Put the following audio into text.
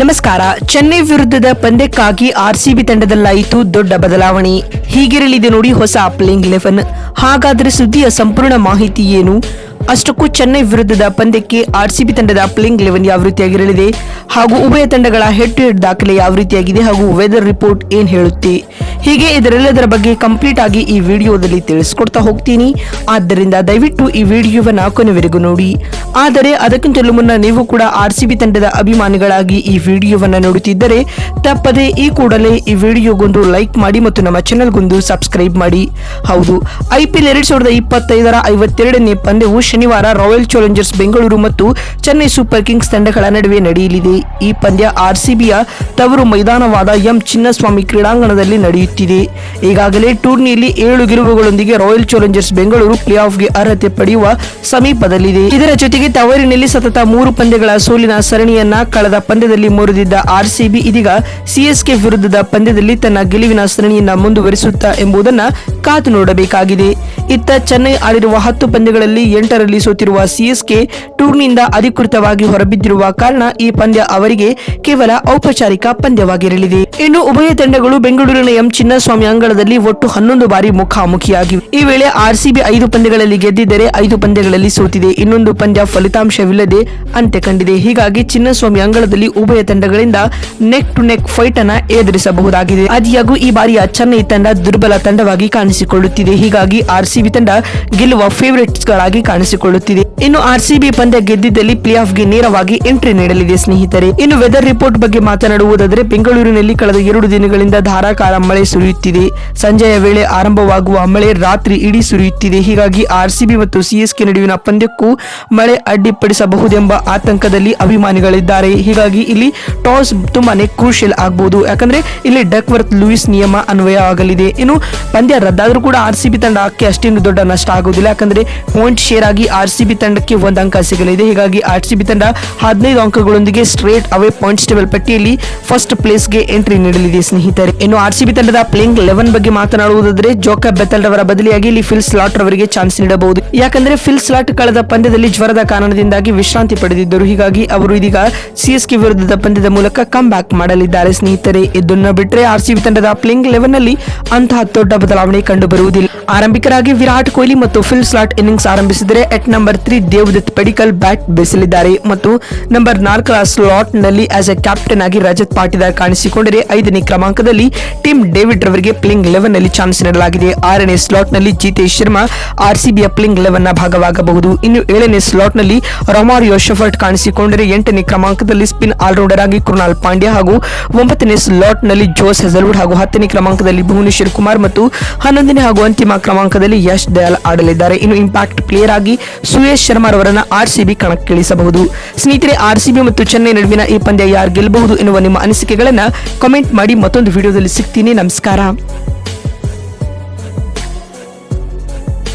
ನಮಸ್ಕಾರ. ಚೆನ್ನೈ ವಿರುದ್ಧದ ಪಂದ್ಯಕ್ಕಾಗಿ ಆರ್ಸಿಬಿ ತಂಡದಲ್ಲಾಯಿತು ದೊಡ್ಡ ಬದಲಾವಣೆ. ಹೀಗಿರಲಿದೆ ನೋಡಿ ಹೊಸ ಪ್ಲೇಯಿಂಗ್ ಲೆವೆನ್ ಹಾಗಾದ್ರೆ ಸುದ್ದಿಯ ಸಂಪೂರ್ಣ ಮಾಹಿತಿ ಏನು? ಅಷ್ಟಕ್ಕೂ ಚೆನ್ನೈ ವಿರುದ್ಧದ ಪಂದ್ಯಕ್ಕೆ ಆರ್ಸಿಬಿ ತಂಡದ ಪ್ಲೇಯಿಂಗ್ ಲೆವೆನ್ ಯಾವ ರೀತಿಯಾಗಿರಲಿದೆ? ಹಾಗೂ ಉಭಯ ತಂಡಗಳ ಹೆಡ್ ಟು ಹೆಡ್ ದಾಖಲೆ ಯಾವ ರೀತಿಯಾಗಿದೆ? ಹಾಗೂ ವೆದರ್ ರಿಪೋರ್ಟ್ ಏನ್ ಹೇಳುತ್ತೆ? ಹೀಗೆ ಇದರೆಲ್ಲದರ ಬಗ್ಗೆ ಕಂಪ್ಲೀಟ್ ಆಗಿ ಈ ವಿಡಿಯೋದಲ್ಲಿ ತಿಳಿಸ್ಕೊಡ್ತಾ ಹೋಗ್ತೀನಿ. ಆದ್ದರಿಂದ ದಯವಿಟ್ಟು ಈ ವಿಡಿಯೋವನ್ನು ಕೊನೆವರೆಗೂ ನೋಡಿ. ಆದರೆ ಅದಕ್ಕಿಂತಲೂ ಮುನ್ನ ನೀವು ಕೂಡ ಆರ್ ಸಿ ತಂಡದ ಅಭಿಮಾನಿಗಳಾಗಿ ಈ ವಿಡಿಯೋವನ್ನು ನೋಡುತ್ತಿದ್ದರೆ ತಪ್ಪದೆ ಈ ಕೂಡಲೇ ಈ ವಿಡಿಯೋಗೊಂದು ಲೈಕ್ ಮಾಡಿ ಮತ್ತು ನಮ್ಮ ಚಾನೆಲ್ಗೊಂದು ಸಬ್ಸ್ಕ್ರೈಬ್ ಮಾಡಿ. ಹೌದು, ಐ ಪಿ ಎಲ್ ಎರಡ್ ಸಾವಿರದ ಇಪ್ಪತ್ತೈದರ ಐವತ್ತೆರಡನೇ ಪಂದ್ಯವು ಶನಿವಾರ ರಾಯಲ್ ಚಾಲೆಂಜರ್ಸ್ ಬೆಂಗಳೂರು ಮತ್ತು ಚೆನ್ನೈ ಸೂಪರ್ ಕಿಂಗ್ಸ್ ತಂಡಗಳ ನಡುವೆ ನಡೆಯಲಿದೆ. ಈ ಪಂದ್ಯ ಆರ್ ಸಿಬಿಯ ತವರು ಮೈದಾನವಾದ ಎಂ ಚಿನ್ನಸ್ವಾಮಿ ಕ್ರೀಡಾಂಗಣದಲ್ಲಿ ನಡೆಯುತ್ತಿದೆ. ಈಗಾಗಲೇ ಟೂರ್ನಿಯಲ್ಲಿ ಏಳು ಗೆಲುವುಗಳೊಂದಿಗೆ ರಾಯಲ್ ಚಾಲೆಂಜರ್ಸ್ ಬೆಂಗಳೂರು ಪ್ಲೇ ಆಫ್ಗೆ ಅರ್ಹತೆ ಪಡೆಯುವ ಸಮೀಪದಲ್ಲಿದೆ. ಇದರ ಜೊತೆಗೆ ತವರಿನಲ್ಲಿ ಸತತ ಮೂರು ಪಂದ್ಯಗಳ ಸೋಲಿನ ಸರಣಿಯನ್ನ ಕಳೆದ ಪಂದ್ಯದಲ್ಲಿ ಮುರಿದಿದ್ದ ಆರ್ಸಿಬಿ ಇದೀಗ ಸಿಎಸ್ಕೆ ವಿರುದ್ಧದ ಪಂದ್ಯದಲ್ಲಿ ತನ್ನ ಗೆಲುವಿನ ಸರಣಿಯನ್ನ ಮುಂದುವರಿಸುತ್ತಾ ಎಂಬುದನ್ನು ಕಾದು ನೋಡಬೇಕಾಗಿದೆ. ಇತ್ತ ಚೆನ್ನೈ ಆಡಿರುವ ಹತ್ತು ಪಂದ್ಯಗಳಲ್ಲಿ ಎಂಟರಲ್ಲಿ ಸೋತಿರುವ ಸಿಎಸ್ಕೆ ಟೂರ್ನಿಯಿಂದ ಅಧಿಕೃತವಾಗಿ ಹೊರಬಿದ್ದಿರುವ ಕಾರಣ ಈ ಪಂದ್ಯ ಅವರಿಗೆ ಕೇವಲ ಔಪಚಾರಿಕ ಪಂದ್ಯವಾಗಿರಲಿದೆ. ಇನ್ನು ಉಭಯ ತಂಡಗಳು ಬೆಂಗಳೂರಿನ ಎಂ ಚಿನ್ನಸ್ವಾಮಿ ಅಂಗಳದಲ್ಲಿ ಒಟ್ಟು ಹನ್ನೊಂದು ಬಾರಿ ಮುಖಾಮುಖಿಯಾಗಿವೆ ಈ ವೇಳೆ ಆರ್ಸಿಬಿ ಐದು ಪಂದ್ಯಗಳಲ್ಲಿ ಗೆದ್ದಿದ್ದರೆ ಐದು ಪಂದ್ಯಗಳಲ್ಲಿ ಸೋತಿದೆ. ಇನ್ನೊಂದು ಪಂದ್ಯ ಫಲಿತಾಂಶವಿಲ್ಲದೆ ಅಂತ್ಯ ಕಂಡಿದೆ. ಹೀಗಾಗಿ ಚಿನ್ನಸ್ವಾಮಿ ಅಂಗಳದಲ್ಲಿ ಉಭಯ ತಂಡಗಳಿಂದ ನೆಕ್ ಟು ನೆಕ್ ಫೈಟ್ ಅನ್ನ ಎದುರಿಸಬಹುದಾಗಿದೆ. ಆದಿಯಾಗೂ ಈ ಬಾರಿಯ ಚೆನ್ನೈ ತಂಡ ದುರ್ಬಲ ತಂಡವಾಗಿ ಕಾಣಿಸಿಕೊಳ್ಳುತ್ತಿದೆ. ಹೀಗಾಗಿ ಆರ್ಸಿಬಿ ತಂಡ ಗೆಲ್ಲುವ ಫೇವರೇಟ್ಸ್ ಗಳಾಗಿ ಕಾಣಿಸಿಕೊಳ್ಳುತ್ತಿದೆ. ಇನ್ನು ಆರ್ಸಿಬಿ ಪಂದ್ಯ ಗೆದ್ದಿದ್ದಲ್ಲಿ ಪ್ಲೇ ಆಫ್ಗೆ ನೇರವಾಗಿ ಎಂಟ್ರಿ ನೀಡಲಿದೆ ಸ್ನೇಹಿತರೆ. ಇನ್ನು ವೆದರ್ ರಿಪೋರ್ಟ್ ಬಗ್ಗೆ ಮಾತನಾಡುವುದಾದರೆ ಬೆಂಗಳೂರಿನಲ್ಲಿ ಕಳೆದ ಎರಡು ದಿನಗಳಿಂದ ಧಾರಾಕಾರ ಮಳೆ ಸುರಿಯುತ್ತಿದೆ. ಸಂಜೆಯ ವೇಳೆ ಆರಂಭವಾಗುವ ಮಳೆ ರಾತ್ರಿ ಇಡೀ ಸುರಿಯುತ್ತಿದೆ. ಹೀಗಾಗಿ ಆರ್ಸಿಬಿ ಮತ್ತು ಸಿಎಸ್ಕೆ ನಡುವಿನ ಪಂದ್ಯಕ್ಕೂ ಮಳೆ ಅಡ್ಡಿಪಡಿಸಬಹುದೆಂಬ ಆತಂಕದಲ್ಲಿ ಅಭಿಮಾನಿಗಳಿದ್ದಾರೆ. ಹೀಗಾಗಿ ಇಲ್ಲಿ ಟಾಸ್ ತುಂಬಾನೇ ಕ್ರೂಷಿಯಲ್ ಆಗಬಹುದು ಯಾಕಂದ್ರೆ ಇಲ್ಲಿ ಡಕ್ವರ್ತ್ ಲೂಯಿಸ್ ನಿಯಮ ಅನ್ವಯ ಆಗಲಿದೆ. ಇನ್ನು ಪಂದ್ಯ ರದ್ದಾದರೂ ಕೂಡ ಆರ್ಸಿಬಿ ತಂಡಕ್ಕೆ ಅಷ್ಟೇನು ದೊಡ್ಡ ನಷ್ಟ ಆಗುವುದಿಲ್ಲ ಯಾಕಂದ್ರೆ ಪಾಯಿಂಟ್ ಶೇರ್ ಆಗಿ ಆರ್ಸಿಬಿ ತಂಡಕ್ಕೆ ಒಂದು ಅಂಕ ಸಿಗಲಿದೆ. ಹೀಗಾಗಿ ಆರ್ಸಿಬಿ ತಂಡ ಹದಿನೈದು ಅಂಕಗಳೊಂದಿಗೆ ಸ್ಟ್ರೇಟ್ ಅವೇ ಪಾಯಿಂಟ್ಸ್ ಟೇಬಲ್ ಪಟ್ಟಿಯಲ್ಲಿ ಫಸ್ಟ್ ಪ್ಲೇಸ್ಗೆ ಎಂಟ್ರಿ ನೀಡಲಿದೆ ಸ್ನೇಹಿತರೆ. ಇನ್ನು ಆರ್ಸಿಬಿ ತಂಡದ ತಂಡದ ಪ್ಲೇಯಿಂಗ್ ಲೆವೆನ್ ಬಗ್ಗೆ ಮಾತನಾಡುವುದಾದರೆ ಜೋಕ ಬೆತಲ್ ರವರ ಬದಲಿಯಾಗಿ ಇಲ್ಲಿ ಫಿಲ್ ಸ್ಲಾಟ್ ರವರಿಗೆ ಚಾನ್ಸ್ ನೀಡಬಹುದು. ಯಾಕಂದ್ರೆ ಫಿಲ್ ಸ್ಲಾಟ್ ಕಳೆದ ಪಂದ್ಯದಲ್ಲಿ ಜ್ವರದ ಕಾರಣದಿಂದಾಗಿ ವಿಶ್ರಾಂತಿ ಪಡೆದಿದ್ದರು. ಹೀಗಾಗಿ ಅವರು ಇದೀಗ ಸಿಎಸ್ಕೆ ವಿರುದ್ಧದ ಪಂದ್ಯದ ಮೂಲಕ ಕಮ್ ಬ್ಯಾಕ್ ಮಾಡಲಿದ್ದಾರೆ. ಸ್ನೇಹಿತರೆ, ಇದನ್ನು ಬಿಟ್ಟರೆ ಆರ್ ಸಿ ಬಿ ತಂಡದ ಪ್ಲೇಯಿಂಗ್ ಲೆವೆನ್ನಲ್ಲಿ ಅಂತಹ ದೊಡ್ಡ ಬದಲಾವಣೆ ಕಂಡು ಬರುವುದಿಲ್ಲ ಆರಂಭಿಕರಾಗಿ ವಿರಾಟ್ ಕೊಹ್ಲಿ ಮತ್ತು Phil Salt innings ಆರಂಭಿಸಿದರೆ at number three Devdutt Padikkal bat ಬೆಸಲಿದ್ದಾರೆ. ಮತ್ತು ನಂಬರ್ ನಾಲ್ಕರ ಸ್ಲಾಟ್ನಲ್ಲಿ ಆಸ್ ಎ ಕ್ಯಾಪ್ಟನ್ ಆಗಿ ರಜತ್ ಪಾಟಿದಾರ್ ಕಾಣಿಸಿಕೊಂಡರೆ ಐದನೇ ಕ್ರಮಾಂಕದಲ್ಲಿ ಟಿಮ್ ಡೇವಿಡ್ ರವರಿಗೆ ಪ್ಲೇಯಿಂಗ್ ಲೆವೆನ್ನಲ್ಲಿ ಚಾನ್ಸ್ ನೀಡಲಾಗಿದೆ. ಆರನೇ ಸ್ಲಾಟ್ನಲ್ಲಿ ಜಿತೇಶ್ ಶರ್ಮಾ, ಆರ್ಸಿಬಿಯ ಪ್ಲೇಯಿಂಗ್ ಲೆವೆನ್ನ ಭಾಗವಾಗಬಹುದು. ಇನ್ನು ಏಳನೇ ಸ್ಲಾಟ್ನಲ್ಲಿ ರೊಮಾರಿಯೋ ಯೋಶಫರ್ಟ್ ಕಾಣಿಸಿಕೊಂಡರೆ ಎಂಟನೇ ಕ್ರಮಾಂಕದಲ್ಲಿ ಸ್ಪಿನ್ ಆಲ್ರೌಂಡರ್ ಆಗಿ ಕೃಣಾಲ್ ಪಾಂಡ್ಯ ಹಾಗೂ ಒಂಬತ್ತನೇ ಸ್ಲಾಟ್ನಲ್ಲಿ ಜೋಸ್ ಹೆಸಲ್ವುಡ್ ಹಾಗೂ ಹತ್ತನೇ ಕ್ರಮಾಂಕದಲ್ಲಿ ಭುವನೇಶ್ವರ್ ಕುಮಾರ್ ಮತ್ತು ಹನ್ನೊಂದನೇ ಹಾಗೂ ಅಂತಿಮ ಕ್ರಮಾಂಕದಲ್ಲಿ ಯಶ್ ದಯಾಲ್ ಆಡಲಿದ್ದಾರೆ. ಇನ್ನು ಇಂಪ್ಯಾಕ್ಟ್ ಪ್ಲೇಯರ್ ಆಗಿ ಸುಯೇಶ್ ಶರ್ಮಾ ರವರನ್ನ ಆರ್ಸಿಬಿ ಕಣಕ್ಕಿಳಿಸಬಹುದು. ಸ್ನೇಹಿತರೆ, ಆರ್ಸಿಬಿ ಮತ್ತು ಚೆನ್ನೈ ನಡುವಿನ ಈ ಪಂದ್ಯ ಯಾರು ಗೆಲ್ಲಬಹುದು ಎನ್ನುವ ನಿಮ್ಮ ಅನಿಸಿಕೆಗಳನ್ನ ಕಮೆಂಟ್ ಮಾಡಿ ಮತ್ತೊಂದು ವಿಡಿಯೋದಲ್ಲಿ ಸಿಗ್ತೀನಿ. ನಮಸ್ಕಾರ.